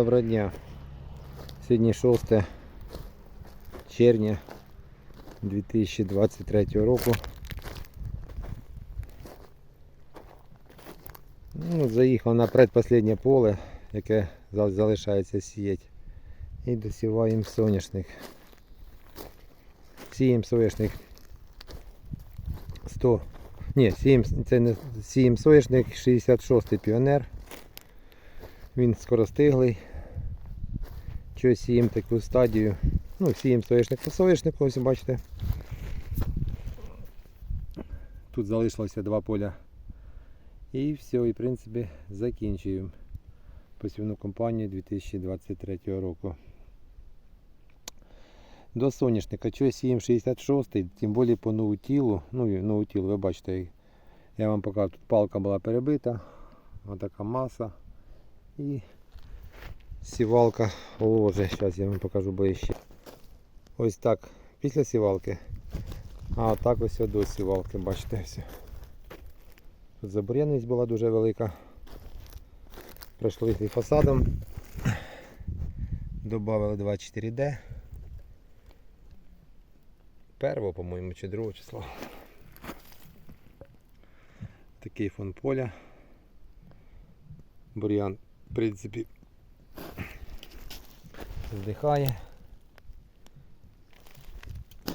доброго дня. Сьогодні 6 червня 2023 року. Ну, заїхав на предпоследнє поле, яке залишається сіяти. І досіваємо соняшник. Сіємо соняшник 100. Ні, сіємо, це не сіємо соняшник 66-й піонер. Він скоростиглий. Чого сіємо таку стадію? Ну, сіємо соняшник по соняшнику, ось бачите. Тут залишилося два поля. І все, і в принципі закінчуємо посівну кампанію 2023 року. До соняшника, чого сіємо 66-й, тим більше по новутілу. Ну, і новутіл, ви бачите, я вам показав, тут палка була перебита, отака маса. І сівалка ложе. Зараз я вам покажу ближче. Ось так після сівалки. А так ось до сівалки, бачите все. Тут забур'яність була дуже велика. Пройшли фасадом. Добавили 24D. Перво, по-моєму, чи другого числа. Такий фон поля. Бур'ян, в принципі, здихає.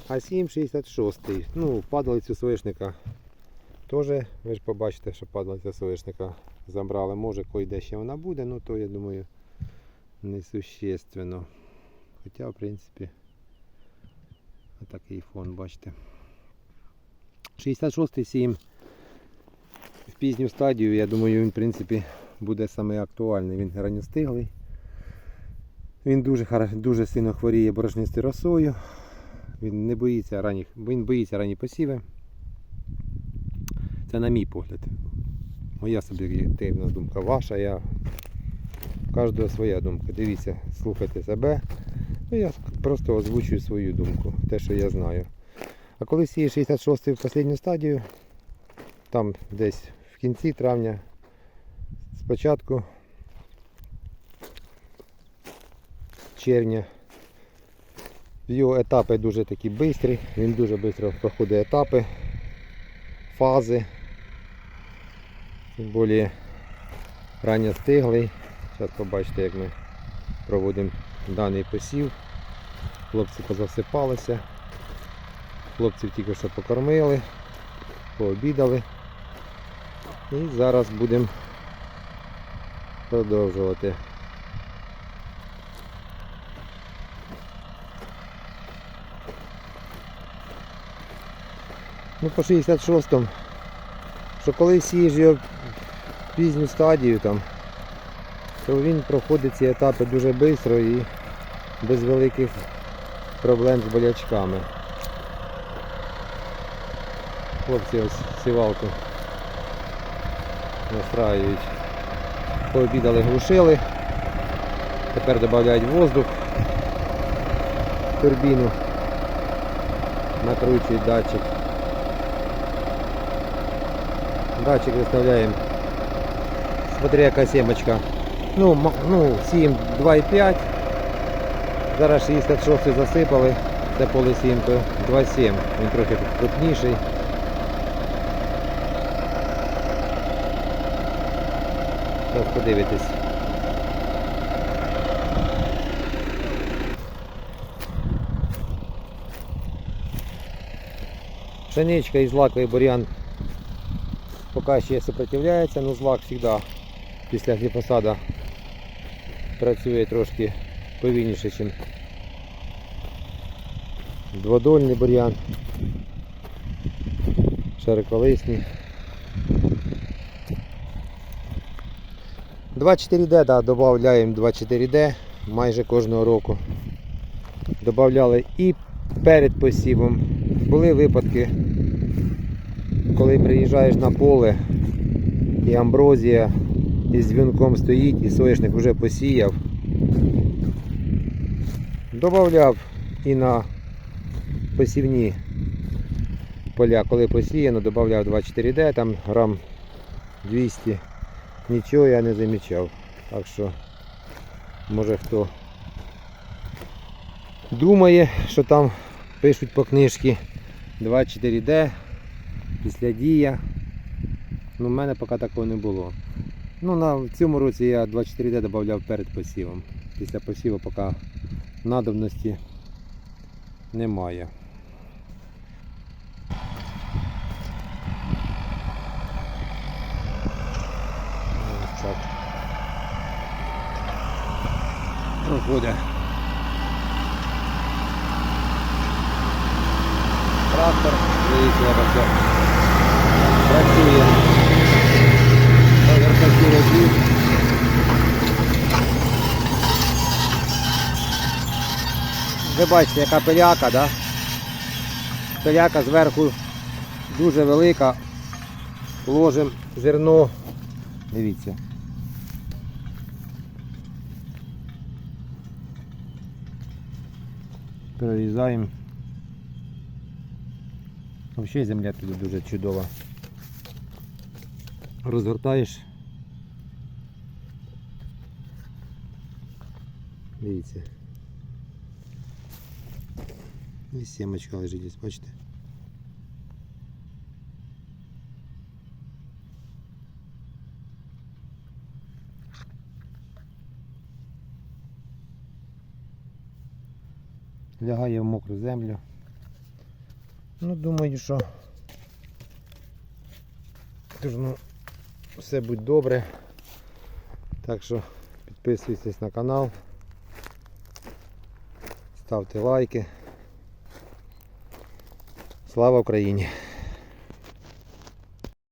А 7,66. Ну, падалицю соняшника теж, ви ж побачите, що падалиця соняшника забрали. Може, кой-де ще вона буде, ну то я думаю несущественно. Хоча, в принципі, отакий фон, бачите. 66-й 7 в пізню стадію, я думаю, він в принципі буде саме актуальний. Він ранньостиглий. Він дуже, дуже сильно хворіє борошнистою росою. Він не боїться ранніх, він боїться ранні посіви. Це на мій погляд. Моя суб'єктивна думка. Ваша, я кожного своя думка. Дивіться, слухайте себе. Ну, я просто озвучую свою думку, те, що я знаю. А коли сіє 66 в останню стадію, там десь в кінці травня, спочатку червня. Його етапи дуже такі швидкі, він дуже швидко проходить етапи, фази. Тим більше ранньо стиглий. Зараз побачите, як ми проводимо даний посів. Хлопці позасипалися. Хлопців тільки що покормили, пообідали. І зараз будемо продовжувати. Ну, по 66-му, що коли сієш його пізню стадію, там, то він проходить ці етапи дуже швидко і без великих проблем з болячками. Хлопці ось сівалку настраюють. Пообідали, глушили. Тепер додають воздух в турбіну, накручують датчик. Датчик виставляємо. Смотри, яка сімочка. Ну, ну сіємо 2,5. Зараз 66 засипали. Це поле 7, то 2,7. Він трохи крупніший. Зараз подивитись. Пшеничка і злаковий бур'ян поки ще сопротивляється, але злак завжди після гліфосада працює трошки повільніше, ніж дводольний бур'ян, широколисний. 2,4D, да, додаємо 2,4D майже кожного року. Добавляли і перед посівом. Були випадки, коли приїжджаєш на поле і амброзія із дзвінком стоїть, і соняшник вже посіяв. Добавляв і на посівні поля, коли посіяно, додавав 2,4D, там грам 200. Нічого я не замічав. Так що Може хто думає, що там пишуть по книжці 24D, після дія. Ну, в мене поки такого не було. Ну, на, в цьому році я 24D додавав перед посівом. Після посіву поки надобності немає. Проходить. Трактор, дивіться, все працює. Розрахунки разів. Ви бачите, яка пиляка, да? Пиляка зверху дуже велика. Ложимо зерно. Дивіться. Перерізаємо. Взагалі земля тут дуже чудова. Розгортаєш. Дивіться. І сімочка лежить, десь, бачите? Лягає в мокру землю. Ну, думаю, що должно все буде добре. Так що підписуйтесь на канал, ставте лайки. Слава Україні!